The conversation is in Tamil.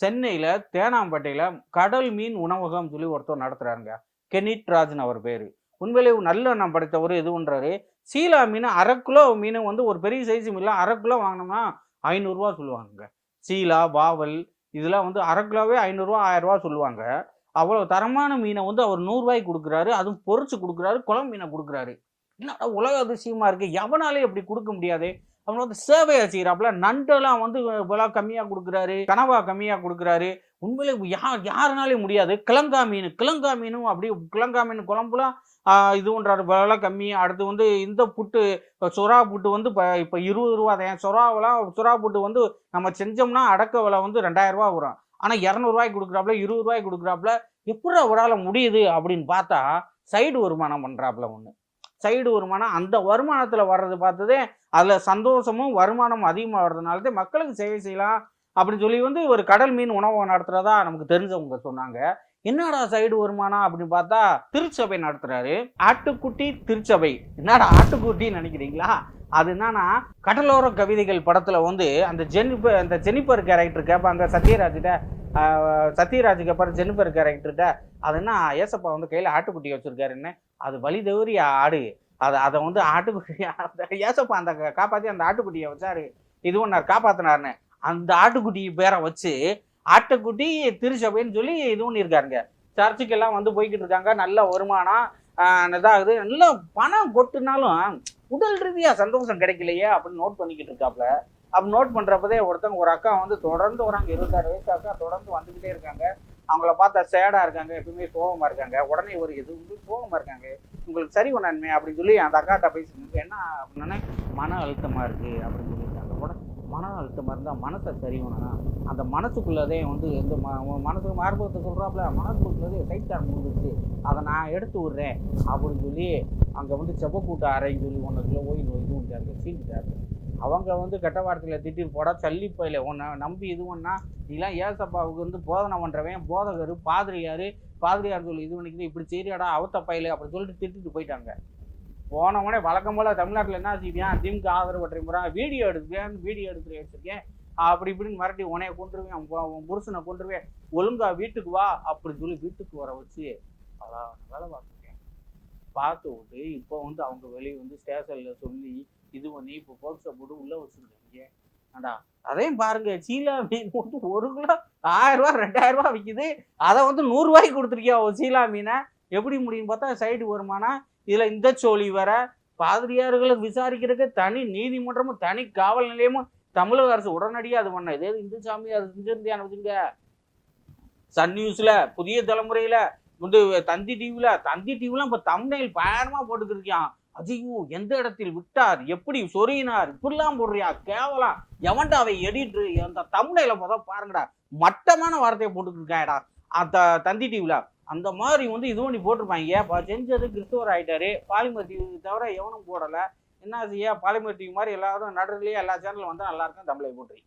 சென்னையில் தேனாம்பேட்டையில் கடல் மீன் உணவகம் சொல்லி ஒருத்தர் நடத்துகிறாருங்க கெனிட் ராஜன் அவர் பேர். உண்மையிலே நல்ல நான் படைத்தவர் எதுவுன்றாரு சீலா மீன் அரை கிலோ மீன் வந்து ஒரு பெரிய சைஸ் மீன்லாம் அரை கிலோ வாங்கினோம்னா ஐநூறுரூவா சொல்லுவாங்க சீலா வாவல் இதெல்லாம் வந்து அரை கிலோவே ஐநூறுரூவா ஆயிரரூவா சொல்லுவாங்க. அவ்வளோ தரமான மீனை வந்து அவர் நூறுரூவாய்க்கு கொடுக்குறாரு. அதுவும் பொறிச்சு கொடுக்குறாரு குளம் மீனை கொடுக்குறாரு. என்னடா உலக அதிசயமாக இருக்குது எவனாலே இப்படி கொடுக்க முடியாது? அவன் வந்து சேவையை செய்கிறாப்புல நண்டெல்லாம் வந்து விலை கம்மியாக கொடுக்குறாரு கனவா கம்மியாக கொடுக்குறாரு. உண்மையிலே யார் யாருனாலே முடியாது. கிழங்கா மீன் கிழங்கா மீனும் அப்படி கிழங்கா மீன் குழம்புலாம் இது பண்ணுறாரு விலை கம்மி. அடுத்து வந்து இந்த புட்டு சுறா புட்டு வந்து இப்போ இப்போ இருபது ரூபா தான். சுறாவெல்லாம் சுறா புட்டு வந்து நம்ம செஞ்சோம்னா அடக்க விலை வந்து ரெண்டாயிரரூபா வரும். ஆனால் இரநூறுவாய்க்கு கொடுக்குறாப்புல இருபது ரூபாய்க்கு கொடுக்குறாப்புல எப்படி அவரால் முடியுது அப்படின்னு பார்த்தா சைடு வருமானம் பண்ணுறாப்புல ஒன்று சைடு வருமானம் அந்த வருமானத்தில் வர்றது பார்த்ததே அதில் சந்தோஷமும் வருமானமும் அதிகமாக வர்றதுனால தான் மக்களுக்கு சேவை செய்யலாம் அப்படின்னு சொல்லி வந்து ஒரு கடல் மீன் உணவகம் நடத்துகிறதா நமக்கு தெரிஞ்சவங்க சொன்னாங்க. என்னடா சைடு வருமானம் அப்படின்னு பார்த்தா திருச்சபை நடத்துறாரு. ஆட்டுக்குட்டி திருச்சபை. என்னடா ஆட்டுக்குட்டின்னு நினைக்கிறீங்களா? அது என்னன்னா கடலோர கவிதைகள் படத்துல வந்து அந்த ஜெனிபர் அந்த ஜெனிபர் கேரக்டர் கேட்பாங்க சத்யராஜிட்ட சத்யராஜுக்கு அப்புறம் ஜெனிபர் கேரக்டர்கிட்ட அது என்ன ஏசப்பா வந்து கையில் ஆட்டுக்குட்டி வச்சிருக்காருன்னு அது வழி தவறி ஆடு. அதை அதை வந்து ஆட்டுக்குட்டி அந்த ஏசப்பா அந்த காப்பாற்றி அந்த ஆட்டுக்குட்டியை வச்சாரு. இது ஒன்றார் காப்பாத்தினாருன்னு. அந்த ஆட்டுக்குட்டி பேரை வச்சு ஆட்டுக்குட்டி திருச்சபைன்னு சொல்லி இது பண்ணியிருக்காருங்க. சர்ச்சுக்கெல்லாம் வந்து போய்கிட்டு இருக்காங்க. நல்ல வருமானம் இதாகுது. நல்ல பணம் கொட்டுனாலும் உடல் ரீதியாக சந்தோஷம் கிடைக்கலையே அப்படின்னு நோட் பண்ணிக்கிட்டு இருக்காப்புல அப்படி நோட் பண்ணுறப்பதே ஒருத்தவங்க ஒரு அக்கா வந்து தொடர்ந்து வராங்க. இருபத்தாறு வயசு அக்கா தொடர்ந்து வந்துக்கிட்டே இருக்காங்க. அவங்கள பார்த்தா சேடாக இருக்காங்க எப்பவுமே கோபமாக இருக்காங்க உடனே ஒரு இது வந்து கோபமாக இருக்காங்க உங்களுக்கு சரி பண்ணணுமே அப்படின்னு சொல்லி அந்த அக்காட்ட பேசினது என்ன அப்படின்னா மன அழுத்தமாக இருக்குது அப்படின்னு சொல்லியிருக்காங்க உடனே மன அழுத்தமாக இருந்தால் மனசை சரி பண்ணணும் அந்த மனசுக்குள்ளதே வந்து எந்த ம மனசுக்கு மார்பகத்தை சொல்கிறாப்புல மனசுக்குள்ளதே சைட்டார் முடிஞ்சிச்சு அதை நான் எடுத்து விட்றேன் அப்படின்னு சொல்லி அங்கே வந்து செப்பக்கூட்ட அறைன்னு சொல்லி ஒன்றுக்குள்ள ஓய் நோய் ஃபீல் விட்டாரு இருக்குது அவங்க வந்து கெட்ட வார்த்தையில் திட்டி போட சல்லிப்பையில் உன்னை நம்பி இது பண்ணா நீலாம் ஏசப்பாவுக்கு வந்து போதனை பண்ணுறவன் போதகர் பாதிரியார் பாதிரியார் சொல்லி இது பண்ணிக்கிது இப்படி சரியாடா அவத்த பையில அப்படின்னு சொல்லிட்டு திட்டிட்டு போயிட்டாங்க. போனவனே வழக்கம் போல் தமிழ்நாட்டில் என்ன செய்வியான் திமுக ஆதரவு பற்றி முறை வீடியோ எடுத்துக்கேன் வீடியோ எடுத்து எடுத்துருக்கேன் அப்படி இப்படின்னு மறட்டி உனைய கொண்டுருவேன் புருஷனை கொண்டுருவேன் ஒழுங்கா வீட்டுக்கு வா அப்படின்னு சொல்லி வீட்டுக்கு வர வச்சு அதான் வேலை பார்த்துருக்கேன் பார்த்து விட்டு இப்போ வந்து அவங்க வெளியே வந்து ஸ்டேஷனில் சொல்லி இது பண்ணி இப்போ போக்ஸை போட்டு உள்ளே வச்சுருக்காங்க. ஆண்டா அதையும் பாருங்க. சீலா மீன் வந்து ஒரு கிலோ ஆயிரம் ரூபா ரெண்டாயிரம் ரூபா விற்கிது அதை வந்து நூறுரூவாய்க்கு கொடுத்துருக்கியா ஒரு சீலா மீனை? எப்படி முடியும் பார்த்தா சைடு வருமானம் இதில் இந்த சோழி வர பாதிரியார்களை விசாரிக்கிறதுக்கு தனி நீதிமன்றமும் தனி காவல் நிலையமும் தமிழக அரசு உடனடியாக அது பண்ண. இதே இந்து சாமி அது செஞ்சிருந்தியான வச்சுங்க சன் நியூஸ்ல புதிய தலைமுறையில வந்து தந்தி டிவியில் தந்தி டிவிலாம் இப்போ தமிழில் பயணமாக போட்டுக்கிருக்கியான் ஐயோ எந்த இடத்தில் விட்டார்? எப்படி சொறியினார் இப்படிலாம் போடுறியா? கேவலம் எவன்டா அவை எடிட்ரு அந்த தமிழையில போதா பாருங்கடா. மட்டமான வார்த்தையை போட்டுக்கிருக்காடா அந்த தந்தி டிவியில் அந்த மாதிரி வந்து இது பண்ணி போட்டிருப்பாங்க. ஏப்பா செஞ்சது கிறிஸ்துவர் ஆகிட்டாரு பாலிமர் டிவி தவிர எவனும் போடலை. என்ன செய்ய? பாலிமர் டிவி மாதிரி எல்லாரும் நடுறதுலேயே எல்லா சேனலும் வந்தால் நல்லா இருக்கும் தமிழை போட்டுறீங்க